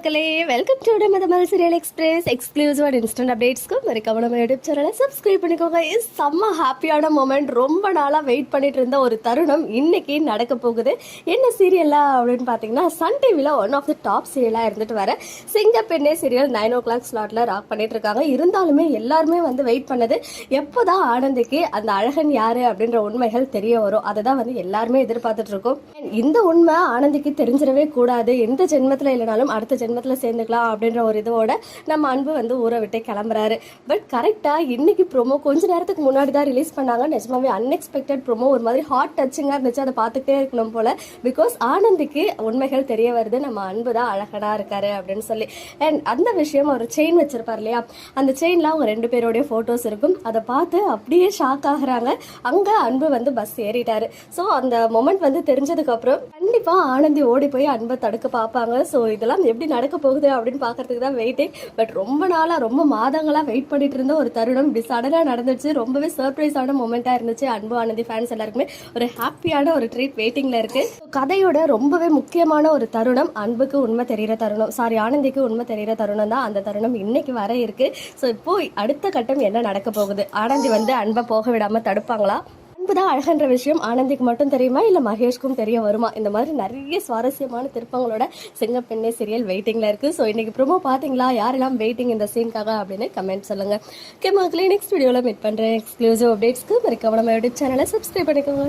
மக்களே welcome to மதமல் serial express எக்ஸ்க்ளூசிவாக இன்ஸ்டன்ட் அப்டேட்ஸ்க்கு மறக்காம நம்ம யூடியூப் சேனலை சப்ஸ்கிரைப் பண்ணிக்கோங்க. இஸ் செம்ம ஹாப்பியான மூமெண்ட் ரொம்ப நாளாக வெயிட் பண்ணிட்டு இருந்த ஒரு தருணம் இன்னைக்கு நடக்க போகுது. என்ன சீரியலா அப்படின்னு பார்த்தீங்கன்னா சன் டிவியில் ஒன் ஆஃப் த டாப் சீரியலாக இருந்துட்டு வர Singappenne serial nine o'clock ஸ்லாட்டில் ராக் பண்ணிட்டு இருக்காங்க. இருந்தாலுமே எல்லாருமே வந்து வெயிட் பண்ணது எப்போ தான் ஆனந்திக்கு அந்த அழகன் யாரு அப்படின்ற உண்மைகள் தெரிய வரும். அதை தான் வந்து எல்லாருமே எதிர்பார்த்துட்டு இருக்கோம். இந்த உண்மை ஆனந்திக்கு தெரிஞ்சிடவே கூடாது. எந்த ஜென்மத்தில் இல்லைனாலும் அடுத்த ஜென்மத்தில் சேர்ந்துக்கலாம் அப்படின்ற ஒரு இதோட நம்ம அன்பு வந்து ஊரை விட்டு கிளம்புறாரு. பட் கரெக்டாக இன்னைக்கு ப்ரோமோ கொஞ்ச நேரத்துக்கு முன்னாடி தான் ரிலீஸ் பண்ணாங்க. நிஜமாவே அன்எக்ஸ்பெக்டட் ப்ரோமோ ஒரு மாதிரி ஹாட் டச்சிங்காக இருந்துச்சு. அதை பார்த்துட்டே இருக்கணும் போல. பிகாஸ் ஆனந்திக்கு உண்மைகள் தெரிய வருது. நம்ம அன்பு தான் அழகனாக இருக்காரு அப்படின்னு சொல்லி. அண்ட் அந்த விஷயம் ஒரு செயின் வச்சிருப்பார் இல்லையா? அந்த செயின்ல அவங்க ரெண்டு பேரோடைய ஃபோட்டோஸ் இருக்கும். அதை பார்த்து அப்படியே ஷாக் ஆகுறாங்க. அங்கே அன்பு வந்து பஸ் ஏறிட்டாரு. ஸோ அந்த மொமெண்ட் வந்து தெரிஞ்சதுக்கு அப்புறம் கண்டிப்பா ஆனந்தி ஓடி போய் அன்பை தடுக்க பார்ப்பாங்க. ஸோ இதெல்லாம் எப்படி நடக்க போகுது அப்படின்னு பார்க்கறதுக்கு தான் வெயிட்டிங் பட் ரொம்ப நாளா ரொம்ப மாதங்களா வெயிட் பண்ணிட்டு இருந்த ஒரு தருணம் இப்படி சடனாக நடந்துச்சு. ரொம்பவே சர்ப்ரைஸான மூமெண்ட்டாக இருந்துச்சு. அன்பு ஆனந்தி ஃபேன்ஸ் எல்லாருக்குமே. ஒரு ஹாப்பியான ஒரு ட்ரீட் வெயிட்டிங்ல இருக்கு. கதையோட ரொம்பவே முக்கியமான ஒரு தருணம் அன்புக்கு உண்மை தெரிகிற தருணம். சாரி ஆனந்திக்கு உண்மை தெரிகிற தருணம் தான் அந்த தருணம் இன்னைக்கு வர இருக்கு. ஸோ இப்போ அடுத்த கட்டம் என்ன நடக்க போகுது? ஆனந்தி வந்து அன்பை போக விடாம தடுப்பாங்களா? திருப்பு தான் அழகன்ற விஷயம் ஆனந்திக்கு மட்டும் தெரியுமா? இல்லை மகேஷ்க்கும் தெரிய வருமா? இந்த மாதிரி நிறைய சுவாரஸ்யமான திருப்பங்களோட சிங்கப்பெண்ணே சீரியல் வெயிட்டிங்கில் இருக்குது ஸோ இன்றைக்கி ப்ரோமோ பார்த்தீங்களா யாரெல்லாம் வெயிட்டிங் இந்த சீனுக்காக அப்படின்னு கமெண்ட் சொல்லுங்கள் ஓகே மக்களே நெக்ஸ்ட் வீடியோவில் மீட் பண்ணுறேன் எக்ஸ்க்ளூசிவ் அப்டேட்ஸ்க்கு மறக்காம நம்ம யூடியூப் சேனலை சப்ஸ்கிரைப் பண்ணிக்கோங்க.